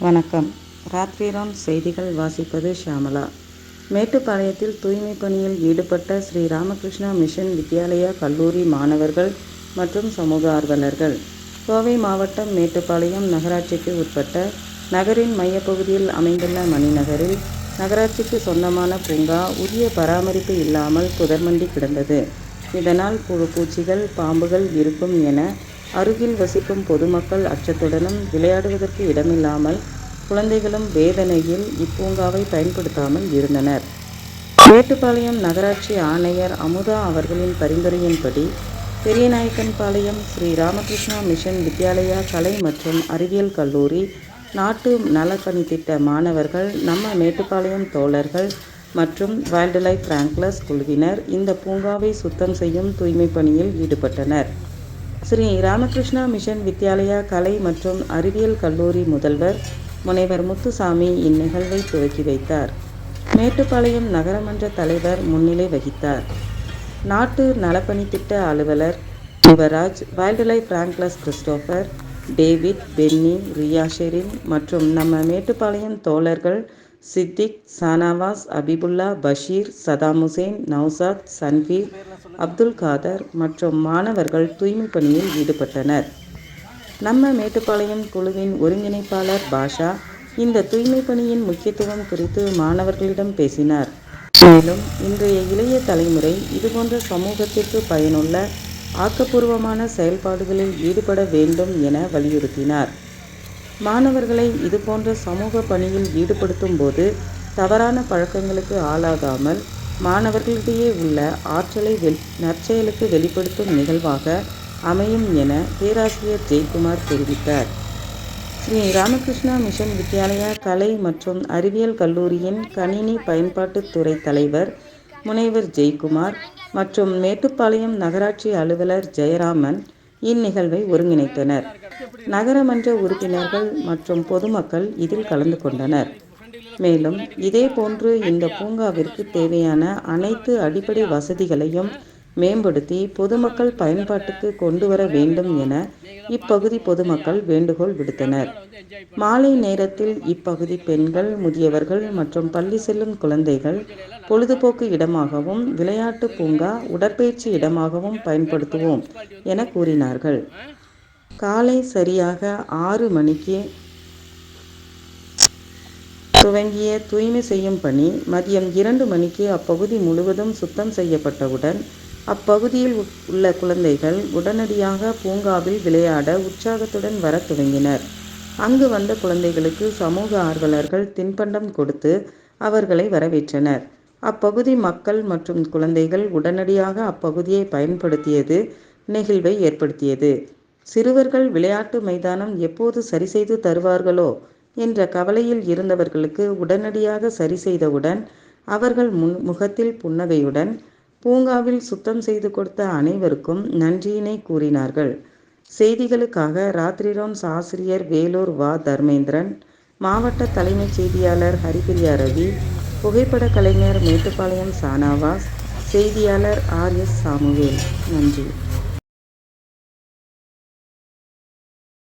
வணக்கம். ராத்ரிராம் செய்திகள் வாசிப்பது ஷாமலா. மேட்டுப்பாளையத்தில் தூய்மை பணியில் ஈடுபட்ட ஸ்ரீ ராமகிருஷ்ணா மிஷன் வித்யாலயா கல்லூரி மாணவர்கள் மற்றும் சமூக ஆர்வலர்கள். கோவை மாவட்டம் மேட்டுப்பாளையம் நகராட்சிக்கு உட்பட்ட நகரின் மையப்பகுதியில் அமைந்துள்ள மணிநகரில் நகராட்சிக்கு சொந்தமான பூங்கா உரிய பராமரிப்பு இல்லாமல் புதர்மண்டி கிடந்தது. இதனால் புழு பூச்சிகள் பாம்புகள் இருக்கும் என அருகில் வசிக்கும் பொதுமக்கள் அச்சத்துடனும் விளையாடுவதற்கு இடமில்லாமல் குழந்தைகளும் வேதனையில் இப்பூங்காவை பயன்படுத்தாமல் இருந்தனர். மேட்டுப்பாளையம் நகராட்சி ஆணையர் அமுதா அவர்களின் பரிந்துரையின்படி பெரியநாயக்கன்பாளையம் ஸ்ரீ ராமகிருஷ்ணா மிஷன் வித்யாலயா கலை மற்றும் அறிவியல் கல்லூரி நாட்டு நலப்பணி திட்ட மாணவர்கள் நம்ம மேட்டுப்பாளையம் தோழர்கள் மற்றும் வைல்டு லைஃப் ரேங்க்லஸ் குழுவினர் இந்த பூங்காவை சுத்தம் செய்யும் தூய்மை பணியில் ஈடுபட்டனர். ஸ்ரீ ராமகிருஷ்ணா மிஷன் வித்யாலயா கலை மற்றும் அறிவியல் கல்லூரி முதல்வர் முனைவர் முத்துசாமி இந்நிகழ்வை துவக்கி வைத்தார். மேட்டுப்பாளையம் நகரமன்ற தலைவர் முன்னிலை வகித்தார். நாட்டு நலப்பணி திட்ட அலுவலர் Yuvaraj wild life பிராங்க்லஸ் Christopher David Benny Riya Sherin மற்றும் நம்ம மேட்டுப்பாளையம் தோழர்கள் சித்திக் சானாவாஸ் அபிபுல்லா பஷீர் சதாம் ஹுசேன் நவ்சாத் சன்வீர் அப்துல் காதர் மற்றும் மாணவர்கள் தூய்மை பணியில் ஈடுபட்டனர். நம்ம மேட்டுப்பாளையம் குழுவின் ஒருங்கிணைப்பாளர் பாஷா இந்த தூய்மை பணியின் முக்கியத்துவம் குறித்து மாணவர்களிடம் பேசினார். மேலும் இன்றைய இளைய தலைமுறை இதுபோன்ற சமூகத்திற்கு பயனுள்ள ஆக்கப்பூர்வமான செயல்பாடுகளில் ஈடுபட வேண்டும் என வலியுறுத்தினார். மாணவர்களை இதுபோன்ற சமூக பணியில் ஈடுபடுத்தும் போது தவறான பழக்கங்களுக்கு ஆளாகாமல் மாணவர்களிடையே உள்ள ஆற்றலை வெ நற்செயலுக்கு வெளிப்படுத்தும் நிகழ்வாக அமையும் என பேராசிரியர் ஜெய்குமார் தெரிவித்தார். ஸ்ரீ ராமகிருஷ்ணா மிஷன் வித்யாலயா கலை மற்றும் அறிவியல் கல்லூரியின் கணினி பயன்பாட்டுத் துறை தலைவர் முனைவர் ஜெய்குமார் மற்றும் மேட்டுப்பாளையம் நகராட்சி அலுவலர் ஜெயராமன் இந்நிகழ்வை ஒருங்கிணைத்தனர். நகரமன்ற உறுப்பினர்கள் மற்றும் பொதுமக்கள் இதில் கலந்து கொண்டனர். மேலும் இதேபோன்று இந்த பூங்காவிற்கு தேவையான அனைத்து அடிப்படை வசதிகளையும் மேம்படுத்தி பொதுமக்கள் பயன்பாட்டுக்கு கொண்டு வர வேண்டும் என இப்பகுதி பொதுமக்கள் வேண்டுகோள் விடுத்தனர். மாலை நேரத்தில் இப்பகுதி பெண்கள் முதியவர்கள் மற்றும் பள்ளி செல்லும் குழந்தைகள் பொழுதுபோக்கு இடமாகவும் விளையாட்டு பூங்கா உடற்பயிற்சி இடமாகவும் பயன்படுத்துவோம் என கூறினார்கள். காலை சரியாக ஆறு மணிக்கு துவங்கிய தூய்மை செய்யும் பணி மதியம் இரண்டு மணிக்கு அப்பகுதி முழுவதும் சுத்தம் செய்யப்பட்டவுடன் அப்பகுதியில் உள்ள குழந்தைகள் உடனடியாக பூங்காவில் விளையாட உற்சாகத்துடன் வர துவங்கினர். அங்கு வந்த குழந்தைகளுக்கு சமூக ஆர்வலர்கள் தின்பண்டம் கொடுத்து அவர்களை வரவேற்றனர். அப்பகுதி மக்கள் மற்றும் குழந்தைகள் உடனடியாக அப்பகுதியை பயன்படுத்தியது நெகிழ்வை ஏற்படுத்தியது. சிறுவர்கள் விளையாட்டு மைதானம் எப்போது சரி செய்து தருவார்களோ என்ற கவலையில் இருந்தவர்களுக்கு உடனடியாக சரி செய்தவுடன் அவர்கள் முன் முகத்தில் புன்னகையுடன் பூங்காவில் சுத்தம் செய்து கொடுத்த அனைவருக்கும் நன்றியினை கூறினார்கள். செய்திகளுக்காக ராத்திரிரோம்ஸ் ஆசிரியர் வேலூர் வா. தர்மேந்திரன் மாவட்ட தலைமைச் செய்தியாளர் ஹரிபிரியா ரவி புகைப்பட கலைஞர் மேட்டுப்பாளையம் சானாவாஸ் செய்தியாளர் ஆர். எஸ். சாமுவேல். நன்றி.